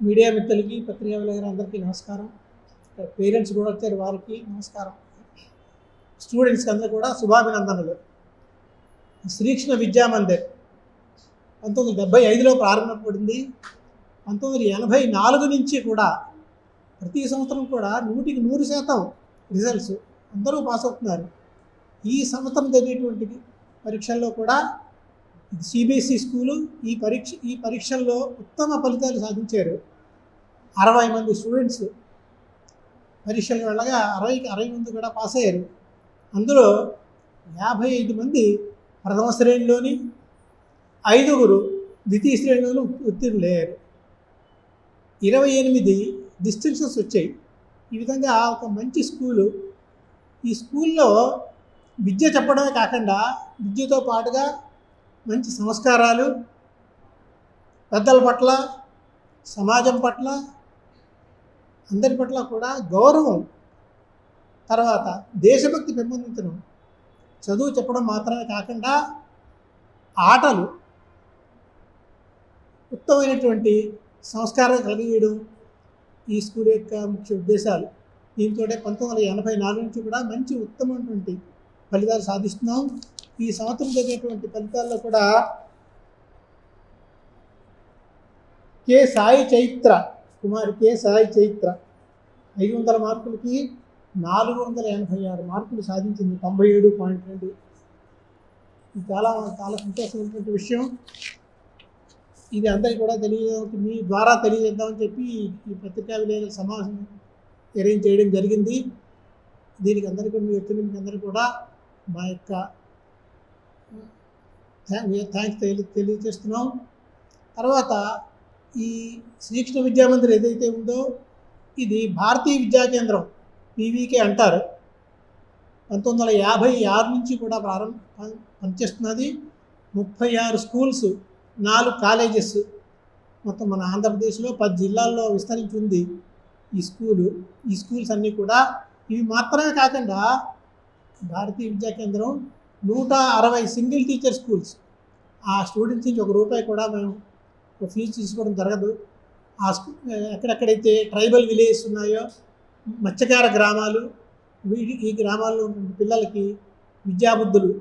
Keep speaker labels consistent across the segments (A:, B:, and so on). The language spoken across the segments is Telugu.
A: మీడియా మిత్రులకి పత్రికా విలేకరులు అందరికీ నమస్కారం. పేరెంట్స్ కూడా వచ్చారు వారికి నమస్కారం. స్టూడెంట్స్కి అందరూ కూడా శుభాభినందనలు. శ్రీకృష్ణ విద్యా మందిర్ పంతొమ్మిది వందల డెబ్బై ఐదులో ప్రారంభపడింది. పంతొమ్మిది వందల ఎనభై నాలుగు నుంచి కూడా ప్రతి సంవత్సరం కూడా నూటికి నూరు శాతం రిజల్ట్స్ అందరూ పాస్ అవుతున్నారు. ఈ సంవత్సరం జరిగేటువంటి పరీక్షల్లో కూడా సిబిఎస్ఈ స్కూలు ఈ పరీక్ష ఈ పరీక్షల్లో ఉత్తమ ఫలితాలు సాధించారు. అరవై మంది స్టూడెంట్స్ పరీక్షలు వెళ్ళగా అరవైకి అరవై మంది కూడా పాస్ అయ్యారు. అందులో యాభై ఐదు మంది ప్రథమ శ్రేణిలోని ఐదుగురు ద్వితీయ శ్రేణిలోనూ ఉత్తీర్ణులయ్యారు ఇరవై ఎనిమిది డిస్టింక్షన్స్ వచ్చాయి. ఈ విధంగా ఒక మంచి స్కూలు ఈ స్కూల్లో విద్య చెప్పడమే కాకుండా విద్యతో పాటుగా మంచి సంస్కారాలు పెద్దల పట్ల సమాజం పట్ల అందరి పట్ల కూడా గౌరవం. తర్వాత దేశభక్తి పెంపొందించడం. చదువు చెప్పడం మాత్రమే కాకుండా ఆటలు ఉత్తమమైనటువంటి సంస్కారం కలిగేయడం ఈ స్కూల్ యొక్క ముఖ్య ఉద్దేశాలు. దీంతో పంతొమ్మిది వందల ఎనభై నాలుగు నుంచి కూడా మంచి ఉత్తమమైనటువంటి ఫలితాలు సాధిస్తున్నాం. ఈ సంవత్సరం జరిగినటువంటి ఫలితాల్లో కూడా కే సాయి చైత్ర కుమారి కే సాయి చైత్ర ఐదు వందల మార్కులకి నాలుగు వందల ఎనభై ఆరు మార్కులు సాధించింది తొంభై ఏడు పాయింట్ రెండు. ఇది చాలా చాలా సంతోషమైనటువంటి విషయం. ఇది అందరికీ కూడా తెలియ మీ ద్వారా తెలియజేద్దామని చెప్పి ఈ పత్రికా విలేకరుల సమావేశం అరేంజ్ చేయడం జరిగింది. దీనికి అందరికీ మీ వ్యక్తులు మీకు అందరికీ కూడా మా యొక్క థ్యాంక్స్ తెలి తెలియజేస్తున్నాం తర్వాత ఈ శ్రీకృష్ణ విద్యామందిర్ ఏదైతే ఉందో ఇది భారతీయ విద్యా కేంద్రం పీవీకే అంటారు. పంతొమ్మిది వందల యాభై ఆరు నుంచి కూడా ప్రారంభ పనిచేస్తున్నది. ముప్పై ఆరు స్కూల్స్ నాలుగు కాలేజెస్ మొత్తం మన ఆంధ్రప్రదేశ్లో పది జిల్లాల్లో విస్తరించి ఉంది ఈ స్కూలు ఈ స్కూల్స్ అన్నీ కూడా ఇవి మాత్రమే కాకుండా భారతీయ విద్యా కేంద్రం నూట అరవై సింగిల్ టీచర్ స్కూల్స్. ఆ స్టూడెంట్స్ నుంచి ఒక రూపాయి కూడా మేము ఫీజు తీసుకోవడం జరగదు. ఆ స్కూ ఎక్కడెక్కడైతే ట్రైబల్ విలేజెస్ ఉన్నాయో మత్స్యకార గ్రామాలు వీటి ఈ గ్రామాల్లో పిల్లలకి విద్యాబుద్ధులు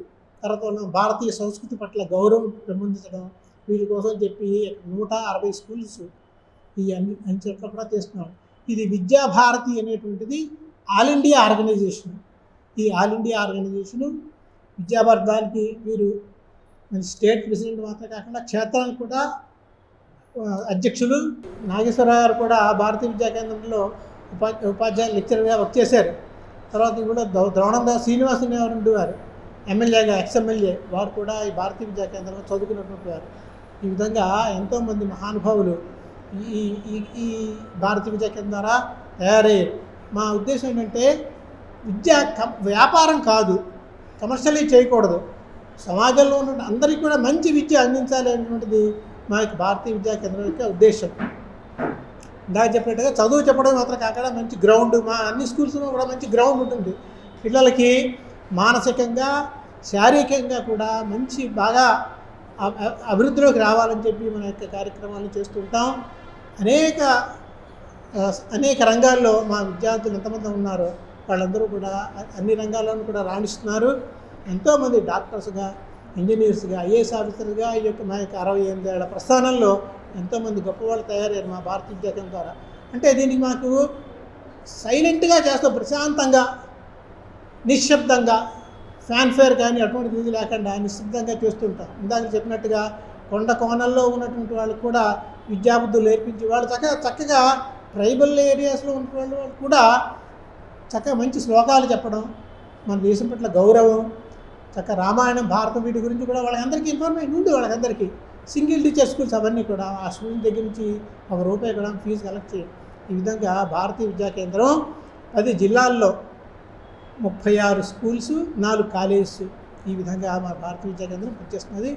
A: తర్వాత ఉన్న భారతీయ సంస్కృతి పట్ల గౌరవం పెంపొందించడం వీటి కోసం చెప్పి నూట అరవై స్కూల్స్ ఈ అన్ని అన్ని చోట్ల కూడా చేస్తున్నాం ఇది విద్యాభారతి అనేటువంటిది ఆల్ ఇండియా ఆర్గనైజేషన్. ఈ ఆల్ ఇండియా ఆర్గనైజేషను విద్యాభారతి దానికి వీరు స్టేట్ ప్రెసిడెంట్ మాత్రమే కాకుండా క్షేత్రానికి కూడా అధ్యక్షులు నాగేశ్వరరావు గారు కూడా భారతీయ విద్యా కేంద్రంలో ఉపా ఉపాధ్యాయ లెక్చరర్గా వర్క్ చేశారు. తర్వాత కూడా ద్రౌ ద్రోణందాస్ శ్రీనివాసన్ గారు ఉండేవారు ఎమ్మెల్యేగా ఎక్స్ఎమ్మెల్యే వారు కూడా ఈ భారతీయ విద్యా కేంద్రంలో చదువుకున్నటువంటి వారు. ఈ విధంగా ఎంతోమంది మహానుభావులు ఈ ఈ ఈ భారతీయ విద్యా కేంద్రం ద్వారా తయారయ్యారు. మా ఉద్దేశం ఏంటంటే విద్య వ్యాపారం కాదు. కమర్షియలీ చేయకూడదు. సమాజంలో ఉన్న అందరికీ కూడా మంచి విద్య అందించాలి అనేటువంటిది మా యొక్క భారతీయ విద్యా కేంద్రం యొక్క ఉద్దేశం. ఇందాక చెప్పినట్టుగా చదువు చెప్పడం మాత్రం కాకుండా మంచి గ్రౌండ్ మా అన్ని స్కూల్స్లో కూడా మంచి గ్రౌండ్ ఉంటుంది. పిల్లలకి మానసికంగా శారీరకంగా కూడా మంచి బాగా అభివృద్ధిలోకి రావాలని చెప్పి మన యొక్క కార్యక్రమాలను చేస్తుంటాం అనేక అనేక రంగాల్లో మా విద్యార్థులు ఎంతమంది ఉన్నారో వాళ్ళందరూ కూడా అన్ని రంగాల్లోనూ కూడా రాణిస్తున్నారు. ఎంతోమంది డాక్టర్స్గా ఇంజనీర్స్గా ఐఏఎస్ ఆఫీసర్గా ఈ యొక్క మా యొక్క అరవై ఎనిమిది ఏళ్ళ ప్రస్థానంలో ఎంతోమంది గొప్పవాళ్ళు తయారయ్యారు మా భారతీయ విద్యా ద్వారా. అంటే దీనికి మాకు సైలెంట్గా చేస్తాం ప్రశాంతంగా నిశ్శబ్దంగా ఫ్యాన్ఫేర్ కానీ అటువంటి ఇది లేకుండా నిశ్శబ్దంగా చేస్తుంటాం ఇందాక చెప్పినట్టుగా కొండ కోణల్లో ఉన్నటువంటి వాళ్ళు కూడా విద్యాబుద్ధులు నేర్పించి వాళ్ళు చక్కగా చక్కగా ట్రైబల్ ఏరియాస్లో ఉన్న వాళ్ళు వాళ్ళు కూడా చక్కగా మంచి శ్లోకాలు చెప్పడం మన దేశం పట్ల గౌరవం చక్కగా రామాయణం భారతం వీటి గురించి కూడా వాళ్ళకందరికీ ఇన్ఫర్మేషన్ ఉంది వాళ్ళకందరికీ. సింగిల్ టీచర్ స్కూల్స్ అవన్నీ కూడా ఆ స్టూడెంట్ దగ్గర నుంచి ఒక రూపాయి కూడా ఫీజు కలెక్ట్ చేయం ఈ విధంగా భారతీయ విద్యా కేంద్రం పది జిల్లాల్లో ముప్పై ఆరు స్కూల్స్ నాలుగు కాలేజెస్ ఈ విధంగా మా భారతీయ విద్యా కేంద్రం పనిచేస్తున్నది.